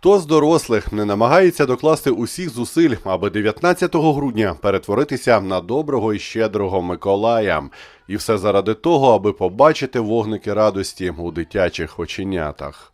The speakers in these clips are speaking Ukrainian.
Хто з дорослих не намагається докласти усіх зусиль, аби 19 грудня перетворитися на доброго і щедрого Миколая, і все заради того, аби побачити вогники радості у дитячих оченятах.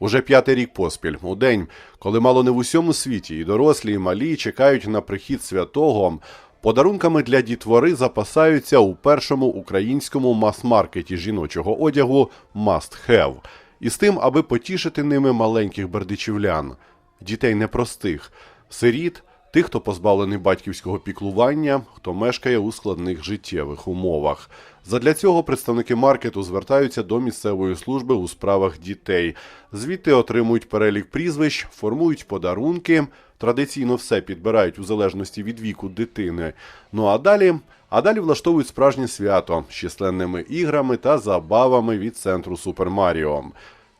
Уже п'ятий рік поспіль, у день, коли мало не в усьому світі і дорослі, і малі чекають на прихід святого, подарунками для дітвори запасаються у першому українському мас-маркеті жіночого одягу Must Have. І з тим, аби потішити ними маленьких бердичівлян, дітей непростих, сиріт, тих, хто позбавлений батьківського піклування, хто мешкає у складних життєвих умовах. Задля цього представники маркету звертаються до місцевої служби у справах дітей. Звідти отримують перелік прізвищ, формують подарунки. Традиційно все підбирають у залежності від віку дитини. Ну а далі, а далі влаштовують справжнє свято з численними іграми та забавами від центру Супер Маріо.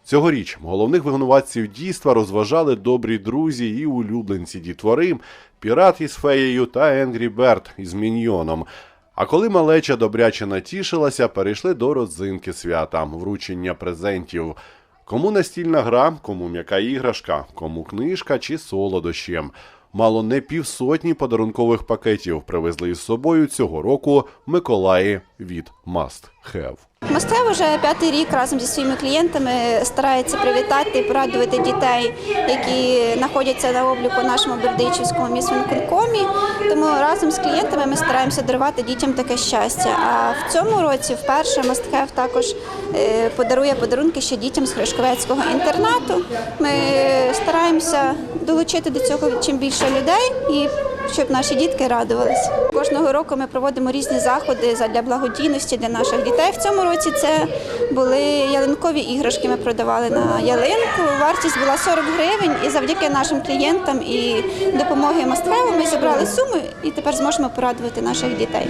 Цьогоріч головних винуватців дійства розважали добрі друзі і улюбленці дітвори, пірат із феєю та Енгрі Берт із міньйоном. А коли малеча добряче натішилася, перейшли до родзинки свята, вручення презентів. Кому настільна гра, кому м'яка іграшка, кому книжка чи солодощі. Мало не півсотні подарункових пакетів привезли із собою цього року Миколаї від Must Have. Мастев вже п'ятий рік разом зі своїми клієнтами старається привітати і порадувати дітей, які знаходяться на обліку в нашому Бердичівському міськвиконкомі. Тому разом з клієнтами ми стараємося дарувати дітям таке щастя. А в цьому році вперше Мастхев також е, подарує подарунки ще дітям з Хришковецького інтернату. Ми стараємося долучити до цього чим більше людей і щоб наші дітки радувалися. Кожного року ми проводимо різні заходи для благодійності для наших дітей. В цьому році це були ялинкові іграшки. Ми продавали на ялинку. Вартість була 40 гривень, і завдяки нашим клієнтам і допомоги Мастхеву ми зібрали суму і тепер зможемо порадувати наших дітей.